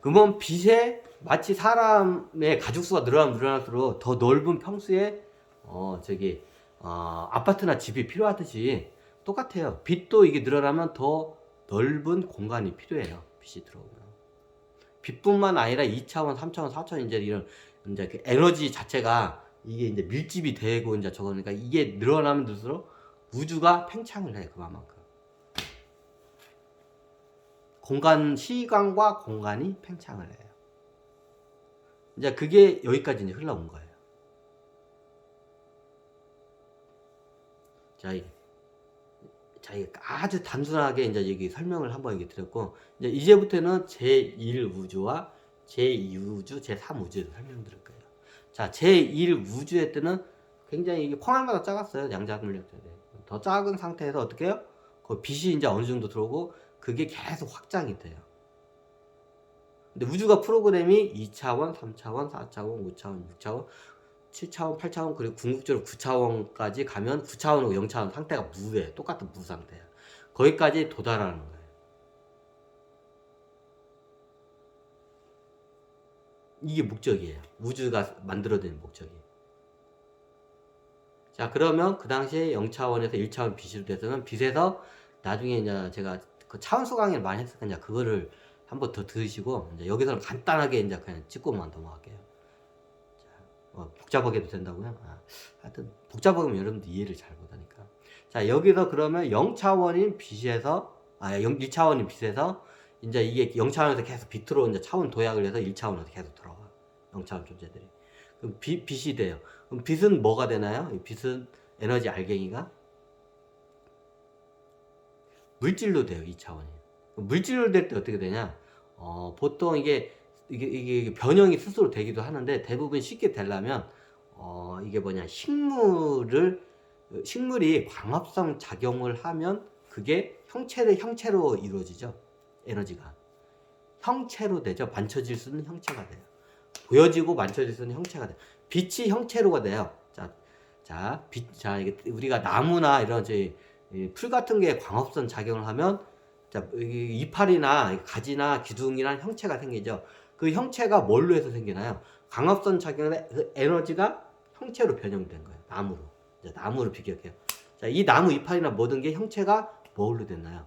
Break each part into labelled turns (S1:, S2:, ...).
S1: 그러면 빛에 마치 사람의 가족수가 늘어나면 늘어날수록 더 넓은 평수에 어 저기 어, 아파트나 집이 필요하듯이 똑같아요. 빛도 이게 늘어나면 더 넓은 공간이 필요해요. 빛이 들어오면. 빛뿐만 아니라 2차원, 3차원, 4차원 이제 이런 이제 그 에너지 자체가 이게 이제 밀집이 되고 이제 저거니까 이게 늘어나면 늘수록 우주가 팽창을 해 그만큼. 공간 시간과 공간이 팽창을 해요. 이제 그게 여기까지 이제 흘러온 거예요. 자, 이- 자, 이 아주 단순하게 이제 여기 설명을 한번 이렇게 드렸고, 이제 이제부터는 제1 우주와 제2 우주, 제3 우주를 설명드릴 거예요. 자, 제1 우주의 때는 굉장히 이게 콩알마다 작았어요. 양자물력들이. 더 작은 상태에서 어떻게 해요? 그 빛이 이제 어느 정도 들어오고, 그게 계속 확장이 돼요. 근데 우주가 프로그램이 2차원, 3차원, 4차원, 5차원, 6차원, 7차원, 8차원, 그리고 궁극적으로 9차원까지 가면 9차원하고 0차원 상태가 무해. 똑같은 무 상태야. 거기까지 도달하는 거예요. 이게 목적이에요. 우주가 만들어낸 목적이. 자, 그러면 그 당시에 0차원에서 1차원 빛으로 돼서는 빛에서 나중에 이제 제가 그 차원수 강의를 많이 했으니까 그거를 한번 더 들으시고 이제 여기서는 간단하게 이제 그냥 찍고만 넘어갈게요. 자, 뭐 복잡하게도 된다고요? 아, 하여튼 복잡하면 여러분들 이해를 잘 못하니까. 자, 여기서 그러면 0차원인 빛에서 아, 0, 1차원인 빛에서 이제 이게 0차원에서 계속 빛으로 이제 차원 도약을 해서 1차원으로 계속 들어와. 0차원 존재들이. 그럼 빛, 빛이 돼요. 그럼 빛은 뭐가 되나요? 이 빛은 에너지 알갱이가 물질로 돼요. 2차원이. 물질로 될 때 어떻게 되냐? 어, 보통 이게, 이게, 이게 변형이 스스로 되기도 하는데 대부분 쉽게 되려면, 어, 이게 뭐냐. 식물을, 식물이 광합성 작용을 하면 그게 형체를 형체로 이루어지죠. 에너지가. 형체로 되죠. 만쳐질 수 있는 형체가 돼요. 보여지고 만져질 수 있는 형체가 돼요. 빛이 형체로가 돼요. 자, 자, 빛, 자, 이게 우리가 나무나 이런 저희 이 풀 같은 게 광합성 작용을 하면 자, 이 이파리나 가지나 기둥이나 형체가 생기죠. 그 형체가 뭘로 해서 생기나요? 광합성 작용의 그 에너지가 형체로 변형된 거예요. 나무로. 이제 나무로 비교해요. 자, 이 나무 이파리나 모든 게 형체가 뭘로 됐나요?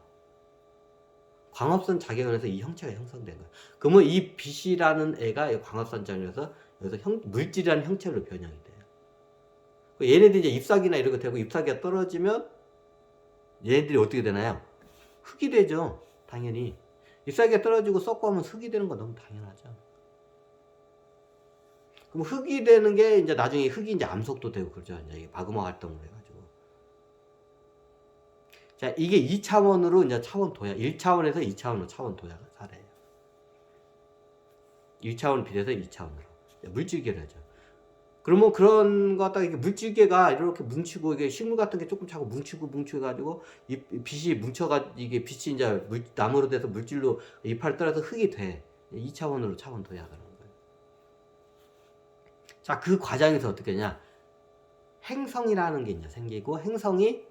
S1: 광합성 작용을 해서 이 형체가 형성된 거예요. 그러면 이 빛이라는 애가 이 광합성 작용에서 여기서 형, 물질이라는 형체로 변형이 돼요. 그 얘네들이 이제 잎사귀나 이런 거 되고 잎사귀가 떨어지면 얘네들이 어떻게 되나요? 흙이 되죠. 당연히. 잎사귀가 떨어지고 썩고 하면 흙이 되는 건 너무 당연하죠. 그럼 흙이 되는 게 이제 나중에 흙이 이제 암석도 되고 그러죠. 이제 마그마 활동을 해가지고. 자, 이게 2차원으로 이제 차원 도약, 1차원에서 2차원으로 차원 도약을 사례예요. 1차원 비례해서 2차원으로. 물질계를 하죠. 그러면 그런 거 갖다가 이게 물질계가 이렇게 뭉치고 이게 식물 같은 게 조금 자꾸 뭉치고 뭉쳐 가지고 이 빛이 뭉쳐가 이게 빛이 이제 물, 나무로 돼서 물질로 이파를 따라서 흙이 돼. 2차원으로 차원 도약을 하는 거예요. 자, 그 과정에서 어떻게 하냐? 행성이라는 게 이제 생기고 행성이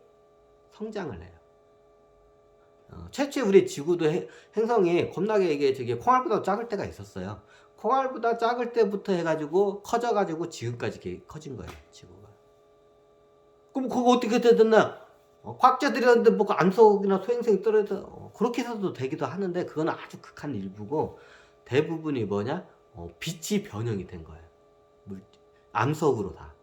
S1: 성장을 해요. 어, 최초에 우리 지구도 해- 행성이 겁나게 이게 저기 콩알보다 작을 때가 있었어요. 콩알보다 작을 때부터 해가지고 커져가지고 지금까지 커진 거예요, 지구가. 그럼 그거 어떻게 되겠나? 어, 과학자들이라는데 뭐 암석이나 소행성이 떨어져 어, 그렇게 해서도 되기도 하는데 그거는 아주 극한 일부고 대부분이 뭐냐? 어, 빛이 변형이 된 거예요. 물, 암석으로 다.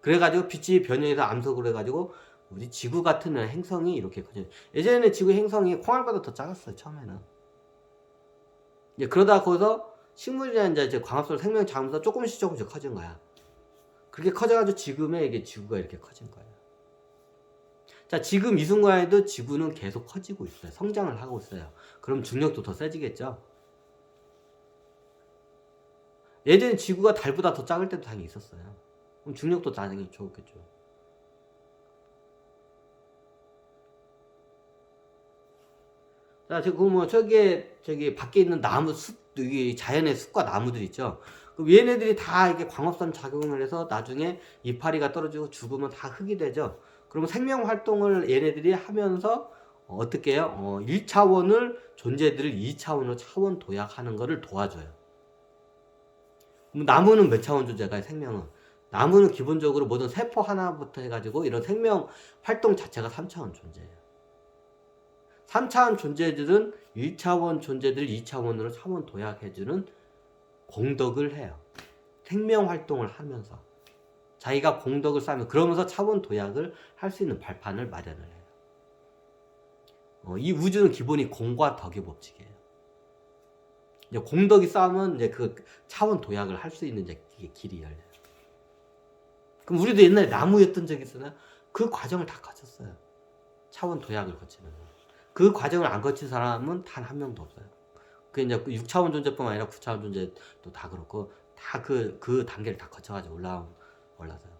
S1: 그래가지고 빛이 변형해서 암석으로 해가지고 우리 지구 같은 행성이 이렇게 커져. 예전에는 지구 행성이 콩알보다 더 작았어요, 처음에는. 이제 그러다 거기서 식물이나 이제 광합성 생명 자면서 조금씩 조금씩 커진 거야. 그렇게 커져가지고 지금의 이게 지구가 이렇게 커진 거예요. 자, 지금 이 순간에도 지구는 계속 커지고 있어요. 성장을 하고 있어요. 그럼 중력도 더 세지겠죠? 예전에 지구가 달보다 더 작을 때도 당연히 있었어요. 그럼 중력도 당연히 좋겠죠. 자, 지금 뭐 저기에 저기 밖에 있는 나무 숲, 여기 자연의 숲과 나무들 있죠. 얘네들이 다 이게 광합성 작용을 해서 나중에 이파리가 떨어지고 죽으면 다 흙이 되죠. 그러면 생명 활동을 얘네들이 하면서 어, 어떻게 해요? 어, 1차원을 존재들을 2차원으로 차원 도약하는 것을 도와줘요. 나무는 몇 차원 존재가요? 생명은 나무는 기본적으로 모든 세포 하나부터 해가지고 이런 생명 활동 자체가 3차원 존재예요. 3차원 존재들은 1차원 존재들 2차원으로 차원 도약해주는 공덕을 해요. 생명 활동을 하면서 자기가 공덕을 쌓으면 그러면서 차원 도약을 할 수 있는 발판을 마련을 해요. 어, 이 우주는 기본이 공과 덕의 법칙이에요. 이제 공덕이 쌓으면 이제 그 차원 도약을 할 수 있는 이제 길이 열려요. 그럼 우리도 옛날에 나무였던 적이 있잖아요. 그 과정을 다 거쳤어요. 차원 도약을 거치는. 그 과정을 안 거친 사람은 단 한 명도 없어요. 그 이제 6차원 존재뿐만 아니라 9차원 존재도 다 그렇고 다 그그 단계를 다 거쳐가지고 올라 올라서요.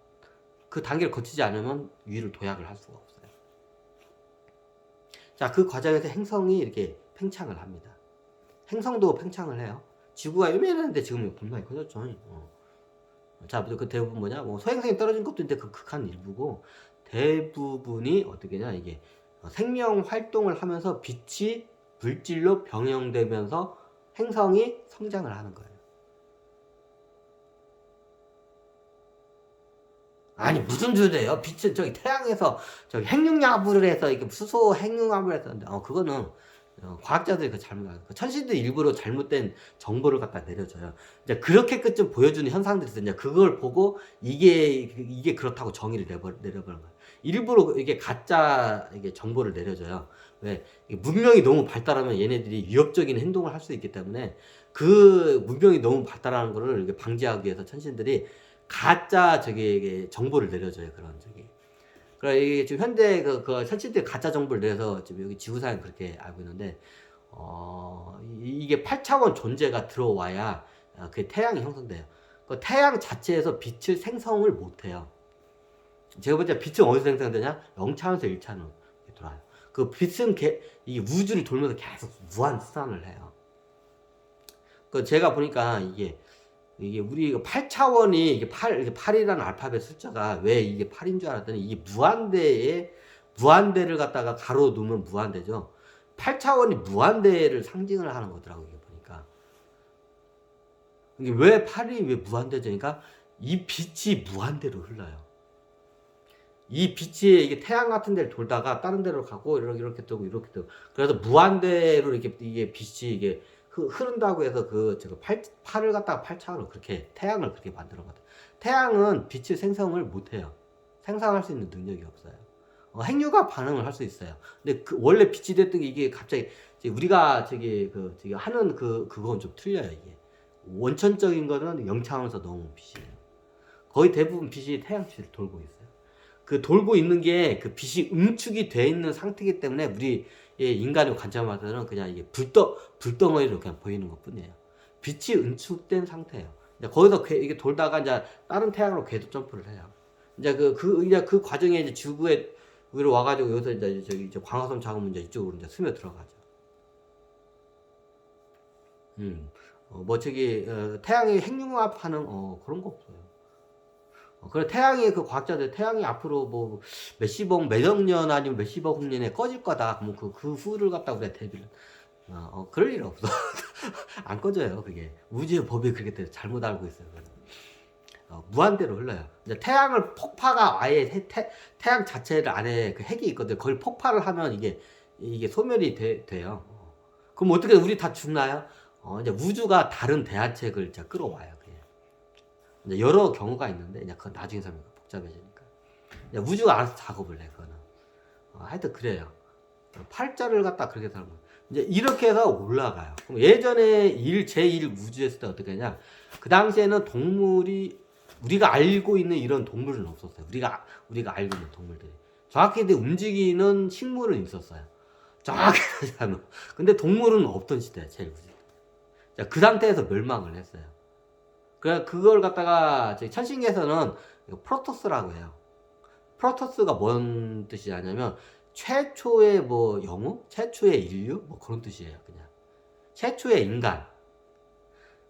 S1: 그 단계를 거치지 않으면 위를 도약을 할 수가 없어요. 자, 그 과정에서 행성이 이렇게 팽창을 합니다. 행성도 팽창을 해요. 지구가 요만한데 지금 겁나게 커졌죠. 어. 자, 그 대부분 뭐냐? 뭐 소행성이 떨어진 것도 있는데 그 극한 일부고 대부분이 어떻게냐 이게 생명 활동을 하면서 빛이 물질로 병영되면서 행성이 성장을 하는 거예요. 아니 무슨 주제예요? 빛은 저기 태양에서 저기 핵융합을 해서 이렇게 수소 핵융합을 했었는데 어 그거는 어, 과학자들이 그 잘못 알고 천신들이 일부러 잘못된 정보를 갖다 내려줘요. 이제 그렇게 끝좀 보여주는 현상들이 있어요. 이제 그걸 보고 이게 이게 그렇다고 정의를 내버 내려버린 거예요. 일부러 이게 가짜 이게 정보를 내려줘요. 왜 문명이 너무 발달하면 얘네들이 위협적인 행동을 할 수 있기 때문에 그 문명이 너무 발달하는 거를 방지하기 위해서 천신들이 가짜 저기 정보를 내려줘요 그런 저기. 그러니까 이게 지금 현대 그, 그 천신들이 가짜 정보를 내서 지금 여기 지구상에 그렇게 알고 있는데 어 이- 이게 8차원 존재가 들어와야 어, 그 태양이 형성돼요. 그 태양 자체에서 빛을 생성을 못해요. 제가 볼 때 빛은 어디서 생성되냐? 0차원에서 1차원으로 돌아요. 그 빛은 개, 이 우주를 돌면서 계속 무한 수산을 해요. 그 제가 보니까 이게 이게 우리 8차원이 이게 8 이게 8이라는 알파벳 숫자가 왜 이게 8인 줄 알았더니 이게 무한대에 무한대를 갖다가 가로 두면 무한대죠. 8차원이 무한대를 상징을 하는 거더라고요, 이게 보니까. 이게 왜 8이 왜 무한대죠? 그러니까 이 빛이 무한대로 흘러요. 이 빛이 이게 태양 같은 데를 돌다가 다른 데로 가고 이렇게 이렇게 뜨고 이렇게 뜨고 그래서 무한대로 이렇게 이게 빛이 이게 흐- 흐른다고 해서 그 제가 팔 팔을 갖다가 팔차로 그렇게 태양을 그렇게 만들어 거든. 태양은 빛의 생성을 못 해요. 생성할 수 있는 능력이 없어요. 어, 핵융합 반응을 할 수 있어요. 근데 그 원래 빛이 됐던 게 이게 갑자기 우리가 저기 그 저기 하는 그 그건 좀 틀려요 이게. 원천적인 거는 영차원에서 너무 빛이에요. 거의 대부분 빛이 태양치를 돌고 있어요. 그 돌고 있는 게 그 빛이 응축이 돼 있는 상태이기 때문에 우리 예, 인간의 관점에서는 그냥 이게 불덩 불덩어리로 그냥 보이는 것 뿐이에요. 빛이 응축된 상태예요. 이제 거기서 궤- 이게 돌다가 이제 다른 태양으로 궤도 점프를 해요. 이제 그, 그, 이제 그 과정에 이제 지구에 위로 와가지고 여기서 이제 저기 이제 광화성 작은 문제 이쪽으로 이제 스며 들어가죠. 음, 어, 뭐 저기 어, 태양이 핵융합하는 어, 그런 거 없어요. 어, 그래 태양이 그 과학자들 태양이 앞으로 뭐 몇십억 몇억 년 아니면 몇십억 년에 꺼질 거다. 그럼 그, 그 후를 갖다 우리가 대비를 어, 어, 그럴 일 없어. 안 꺼져요 그게 우주의 법이 그렇게 돼 잘못 알고 있어요. 어, 무한대로 흘러요. 이제 태양을 폭파가 아예 태, 태, 태 양 자체를 안에 그 핵이 있거든. 그걸 폭파를 하면 이게 이게 소멸이 돼, 돼요. 어. 그럼 어떻게 우리 다 죽나요? 어, 이제 우주가 다른 대안책을 이제 끌어와요. 이제 여러 경우가 있는데 이제 그건 나중에 설명 복잡해지니까. 이제 우주가 알아서 작업을 해 그거는. 어, 하여튼 그래요. 팔자를 갖다 그렇게 사는 거예요. 이제 이렇게 해서 올라가요. 그럼 예전에 1, 제1 우주 했을 때 어떻게 하냐? 그 당시에는 동물이 우리가 알고 있는 이런 동물은 없었어요. 우리가 우리가 알고 있는 동물들이 정확히 움직이는 식물은 있었어요. 정확히 하면 근데 동물은 없던 시대 제일 우주. 자, 그 상태에서 멸망을 했어요. 그래 그걸 갖다가 천신계에서는 프로토스라고 해요. 프로토스가 뭔 뜻이냐면 최초의 뭐 영웅, 최초의 인류 뭐 그런 뜻이에요. 그냥 최초의 인간.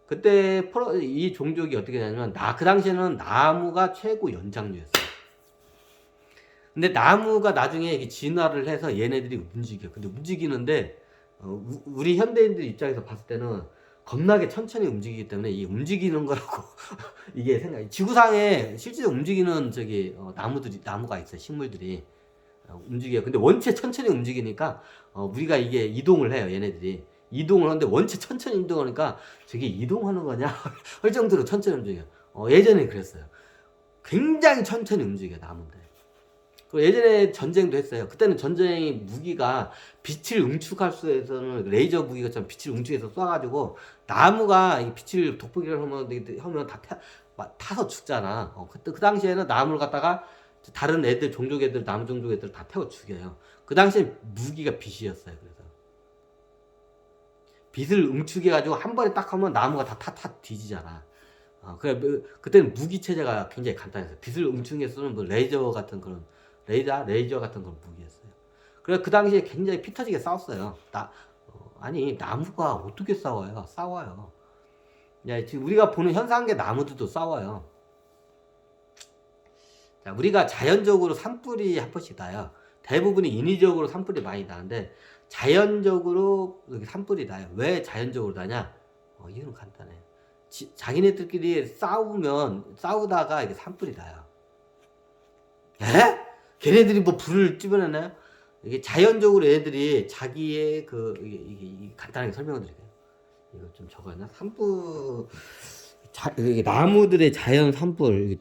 S1: 그때 프로, 이 종족이 어떻게 되냐면 나 그 당시에는 나무가 최고 연장류였어요. 근데 나무가 나중에 진화를 해서 얘네들이 움직여. 근데 움직이는데 어, 우- 우리 현대인들 입장에서 봤을 때는 겁나게 천천히 움직이기 때문에 이 움직이는 거라고 이게 생각이 지구상에 실제로 움직이는 저기 어, 나무들이 나무가 있어요 식물들이. 어, 움직여요. 근데 원체 천천히 움직이니까 어, 우리가 이게 이동을 해요 얘네들이. 이동을 하는데 원체 천천히 이동하니까 저게 이동하는 거냐? 할 정도로 천천히 움직여요. 어, 예전에 그랬어요. 굉장히 천천히 움직여요 나무들 예전에 전쟁도 했어요 그때는 전쟁이 무기가 빛을 응축할 수 있어서는 레이저 무기가처럼 빛을 응축해서 쏴가지고 나무가 이 빛을 돋보기를 하면 하면 다 타, 막 타서 죽잖아. 어, 그때 그 당시에는 나무를 갖다가 다른 애들 종족 애들 나무 종족 애들 다 태워 죽여요. 그 당시에 무기가 빛이었어요. 그래서 빛을 응축해 가지고 한 번에 딱 하면 나무가 다 타타 뒤지잖아. 어, 뭐, 그때는 무기 체제가 굉장히 간단했어요. 빛을 응축해서 쏘는 뭐 레이저 같은 그런 레이더 레이저 같은 그런 무기였어요. 그래 그 당시에 굉장히 피 터지게 싸웠어요. 나 어, 아니 나무가 어떻게 싸워요? 싸워요. 야, 지금 우리가 보는 현상계 나무들도 싸워요. 자, 우리가 자연적으로 산불이 한 번씩 나요. 대부분이 인위적으로 산불이 많이 나는데 자연적으로 산불이 나요. 왜 자연적으로 나냐? 어, 이유는 간단해요. 지- 자기네들끼리 싸우면 싸우다가 이게 산불이 나요. 에? 걔네들이 뭐 불을 찌변했나요? 이게 자연적으로 애들이 자기의 그 이게, 이게, 이게 간단하게 설명을 드릴게요. 이거 좀 적어야 나 산불 자, 이게 나무들의 자연 산불